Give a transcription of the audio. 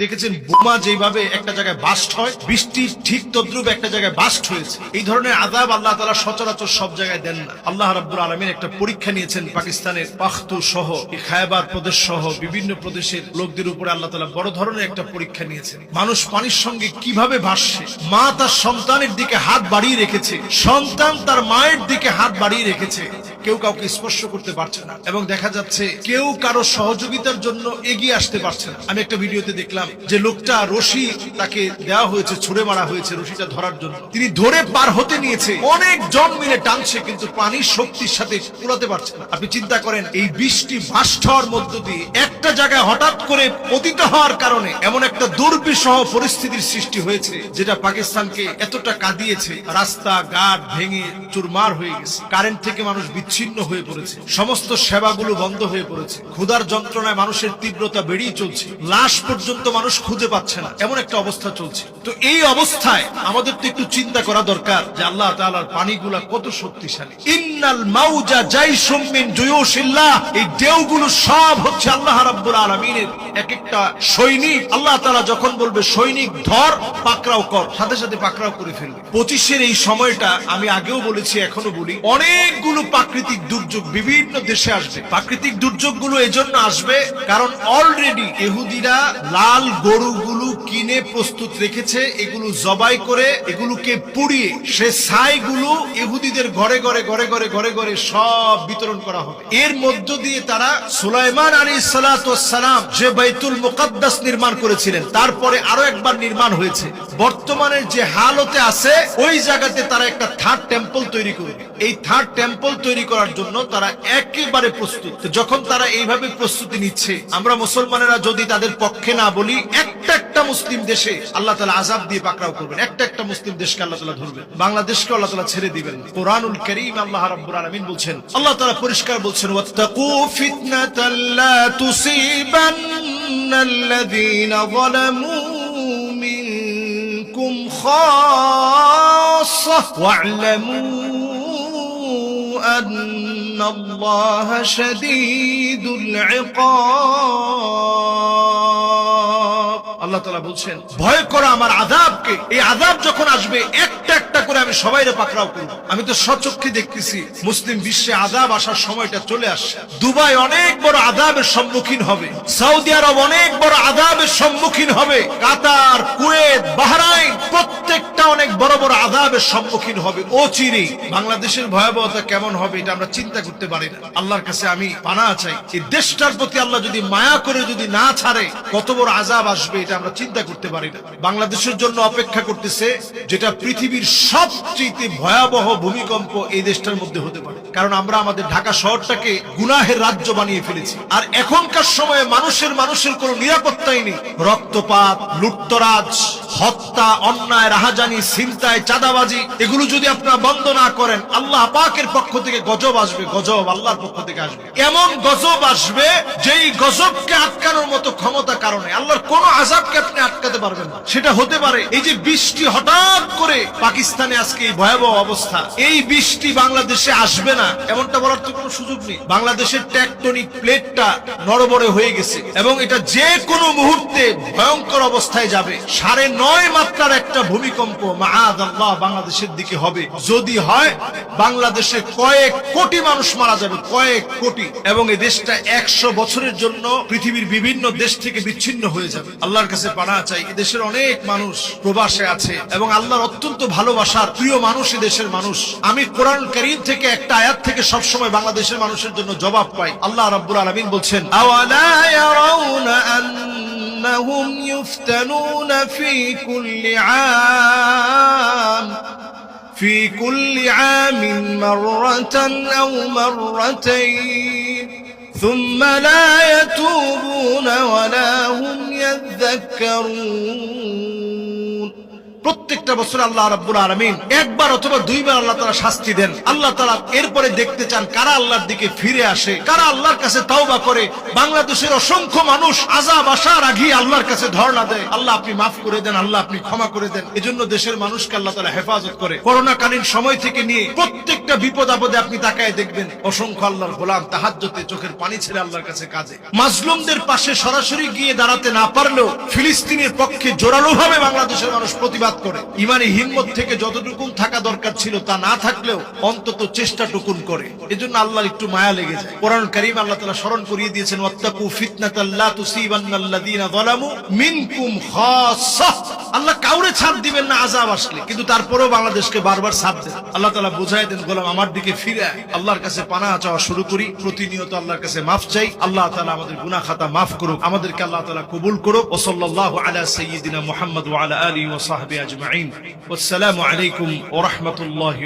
দেখেছেন বোমা যেভাবে একটা জায়গায় বাস্ট হয়, বৃষ্টি ঠিক তদ্রুপ একটা জায়গায় বাস্ট হয়েছে। এই ধরনের আজাব আল্লাহ তালা সচরাচর সব জায়গায় দেন না। আল্লাহ রাব্বুল আলমিন একটা পরীক্ষা নিয়েছেন পাকিস্তানের পাখতু সহ খায়বার প্রদেশ সহ, বিভিন্ন প্রদেশের লোকদের উপরে আল্লাহ তালা বড় ধরনের একটা পরীক্ষা নিয়েছেন। মানুষ পানির সঙ্গে কীভাবে ভাসছে? মা তার সন্তানের দিকে হাত বাড়িয়ে রেখেছে। সন্তান তার মায়ের দিকে হাত বাড়িয়ে রেখেছে। কেউ কাউকে স্পর্শ করতে পারছে না। এবং দেখা যাচ্ছে কেউ কারও সহযোগিতার জন্য এগিয়ে আসতে পারছে না। আমি একটা ভিডিওতে দেখলাম যে লোকটা রশি তাকে দেওয়া হয়েছে, ছুড়ে মারা হয়েছে রশিটা ধরার জন্য। তিনি ধরে পার হতে নিয়েছে। অনেক জন মিলে টানছে, কিন্তু পানির শক্তির সাথে কুলাতে পারছে না। আপনি চিন্তা করেন, এই বৃষ্টি হওয়ার মধ্য দিয়ে একটা জায়গায় হঠাৎ করে পতিত হওয়ার কারণে এমন একটা দুর্বিষহ পরিস্থিতির সৃষ্টি হয়েছে, যেটা পাকিস্তানকে এতটা কাঁদিয়েছে। রাস্তা, ঘাট ভেঙে চুরমার হয়ে গেছে। কারেন্ট থেকে মানুষ বিচ্ছিন্ন হয়ে পড়েছে। সমস্ত সেবাগুলো বন্ধ হয়ে পড়েছে। ক্ষুধার যন্ত্রণায় মানুষের তীব্রতা বেড়েই চলছে। লাশ পর্যন্ত মানুষ খুঁজে পাচ্ছে না। এমন একটা অবস্থা চলছে। তো এই অবস্থায় আমাদের তো একটু চিন্তা করা দরকার যে আল্লাহ তাআলার পানিগুলা কত শক্তিশালী। ইন্নাল মাউজা জাইশুম মিন জুয়ুশিল্লাহ। এই ঢেউগুলো সব হচ্ছে আল্লাহ রাব্বুল আলামিনের এক একটা সৈনিক। আল্লাহ তাআলা যখন বলবে, সৈনিক, ধর, পাকড়াও কর। সাথে সাথে পাকড়াও করে ফেলবে। পঁচিশের এই সময়টা আমি আগেও বলেছি, এখনও বলি। অনেকগুলো প্রাকৃতিক দুর্যোগ বিভিন্ন দেশে আসবে। প্রাকৃতিক দুর্যোগগুলো এজন্য আসবে কারণ অলরেডি ইহুদিরা লাল গরুগুলো কিনে প্রস্তুত রেখেছে, এগুলো জবাই করে, এগুলোকে পুড়িয়ে সে ছাইগুলো ইহুদিদের ঘরে ঘরে ঘরে ঘরে ঘরে ঘরে সব বিতরণ করা হবে। এর মধ্য দিয়ে তারা সুলাইমান আলী সালাম যে বাইতুল মুকাদ্দাস নির্মাণ করেছিলেন, তারপরে আরও একবার নির্মাণ হয়েছে। বর্তমানে যে হালতে আছে, ওই জায়গাতে তারা একটা থার্ড টেম্পল তৈরি করবে। এই থার্ড টেম্পল তৈরি করার জন্য তারা একেবারে প্রস্তুত। যখন তারা এইভাবে প্রস্তুতি নিচ্ছে, আমরা মুসলমানেরা যদি তাদের পক্ষে না বলি, একটা একটা মুসলিম দেশে আল্লাহ তালা আজাব দিয়ে পাকড়াও করবেন। একটা একটা মুসলিম দেশকে আল্লাহ তালা ধরবেন। বাংলাদেশকে আল্লাহ তালা ছেড়ে দিবেন। কোরআনুল করিম আল্লাহ রাব্বুল আলামিন বলছেন, আল্লাহ তালা পরিষ্কার বলছেন, ওয়াত্তাকু মিনকুম খাসসাহ ওয়া'লামু أن الله شديد العقاب আল্লাহ তালা বলছেন ভয় করো আমার আদাবকে এই আদাব যখন আসবে একটা একটা করে আমি সবাইরে পাকড়াও করব আমি তো সচক্ষে দেখতেছি মুসলিম বিশ্বে আদাব আসার সময়টা চলে আসছে দুবাই অনেক বড় আদাবের সম্মুখীন হবে সৌদি আরব অনেক বড় আদাবের সম্মুখীন হবে কাতার কুয়েত বাহরাইন প্রত্যেকটা অনেক বড় বড় আদাবের সম্মুখীন হবে। ও চিরি বাংলাদেশের ভয়াবহতা কেমন হবে এটা আমরা চিন্তা করতে পারি না। আল্লাহর কাছে আমি পানা চাই। এই দেশটার প্রতি আল্লাহ যদি মায়া করে যদি না ছাড়ে, কত বড় আজাব আসবে এটা আমরা চিন্তা করতে পারি না। বাংলাদেশের জন্য অপেক্ষা করতেছে যেটা পৃথিবীর সবচেয়ে ভয়াবহ ভূমিকম্প এই দেশটার মধ্যে হতে পারে। কারণ আমরা আমাদের ঢাকা শহরটাকে গুনাহের রাজ্য বানিয়ে ফেলেছি। আর এখনকার সময়ে মানুষের মানুষের কোনো নিরাপত্তাই নেই। রক্তপাত, লুটতরাজ হত্যা, অন্যায়, রাহাজানি, ছিনতাই, চাঁদাবাজি, এগুলো যদি আপনারা বন্ধ না করেন, আল্লাহ পাকের পক্ষ থেকে গজব আসবে, গজব আল্লাহর পক্ষ থেকে আসবে। এমন গজব আসবে, যেই গজবকে আটকানোর মতো ক্ষমতা কারণে আল্লাহর কোন আজাবকে আপনি আটকাতে পারবেন না। সেটা হতে পারে এই যে বৃষ্টি হঠাৎ করে পাকিস্তানে আজকে এই ভয়াবহ অবস্থা। এই বৃষ্টি বাংলাদেশে আসবে না, এমনটা বলার তো কোনো সুযোগ নেই। বাংলাদেশের ট্যাকটনিক প্লেটটা নড়বড়ে হয়ে গেছে এবং এটা যে কোনো মুহূর্তে ভয়ঙ্কর অবস্থায় যাবে। সাড়ে নয় মাত্রার একটা ভূমিকম্প আল্লাহ বাংলাদেশের দিকে হবে। যদি হয়, বাংলাদেশে কয়েক কোটি মানুষ মারা যাবে, কয়েক কোটি। এবং এই দেশটা একশো বছরের জন্য পৃথিবীর বিভিন্ন দেশ থেকে বিচ্ছিন্ন হয়ে যাবে। আল্লাহর কাছে পানা চাই এ দেশের অনেক মানুষ প্রবাসে আছে এবং আল্লাহর অত্যন্ত ভালোবাসার প্রিয় মানুষ এ দেশের মানুষ আমি কোরআন করিম থেকে একটা আয়াত থেকে সবসময় বাংলাদেশের মানুষের জন্য জবাব পাই আল্লাহ রাব্বুল আলামিন বলছেন আওয়ালা ইয়ারাউনা أنهم يفتنون في كل عام في كل عام مرة أو مرتين ثم لا يتوبون ولا هم يذكرون. প্রত্যেকটা বছর আল্লাহ রাব্বুল আলামিন একবার অথবা দুইবার আল্লাহ তাআলা শাস্তি দেন। আল্লাহ তাআলা এরপরে দেখতে চান কারা আল্লাহর দিকে ফিরে আসে, কারা আল্লাহর কাছে তাওবা করে। বাংলাদেশের অসংখ্য মানুষ আজাব আসার আগে আল্লাহর কাছে ধর্ণা দেয়। আল্লাহ আপনি মাফ করে দেন, আল্লাহ আপনি ক্ষমা করে দেন। এজন্য দেশের মানুষকে আল্লাহ তাআলা হেফাজত করে। করোনা কালীন সময় থেকে নিয়ে প্রত্যেকটা বিপদ আপদে আপনি তাকায় দেখবেন, অসংখ্য আল্লাহর গোলাম তাহাজ্জতে চোখের পানি ছেড়ে আল্লাহর কাছে কাজে মাজলুমদের পাশে সরাসরি গিয়ে দাঁড়াতে না পারলেও ফিলিস্তিনের পক্ষে জোরালো ভাবে বাংলাদেশের মানুষ প্রতিবাদ করে। ইমানি হিম্মত থেকে যতটুকুন থাকা দরকার ছিল তা না থাকলেও অন্তত চেষ্টা টুকুন করে। এজন্য আল্লাহর একটু মায়া লেগে যায়। কোরআন করিম আল্লাহ তালা স্মরণ করিয়ে দিয়েছেন, ওয়াত্তাকু ফিতনাতাল্লা তুসিবান্নাল্লাযীনা যালামু মিনকুম খাসসাহ আল্লাহ কাউরে ছাড় দিবেন না, আযাব আসলে। কিন্তু তারপরেও বাংলাদেশকে বারবার ছাড় দেন। আল্লাহ তালা বুঝাই দেন, গোলাম, আমার দিকে ফিরে আল্লাহর কাছে পানা চাওয়া শুরু করি। প্রতিনিয়ত আল্লাহর কাছে মাফ চাই। আল্লাহ তালা আমাদের গুনাহ খাতা মাফ করুক। আমাদেরকে আল্লাহ তালা কবুল করুক। ও সাল্লাল্লাহু আলা সাইয়্যিদিনা মোহাম্মদ আলা আলিহি ওয়া সাহবিহি আজমাইন। ওয়াসসালামু আলাইকুম ওয়া রাহমাতুল্লাহি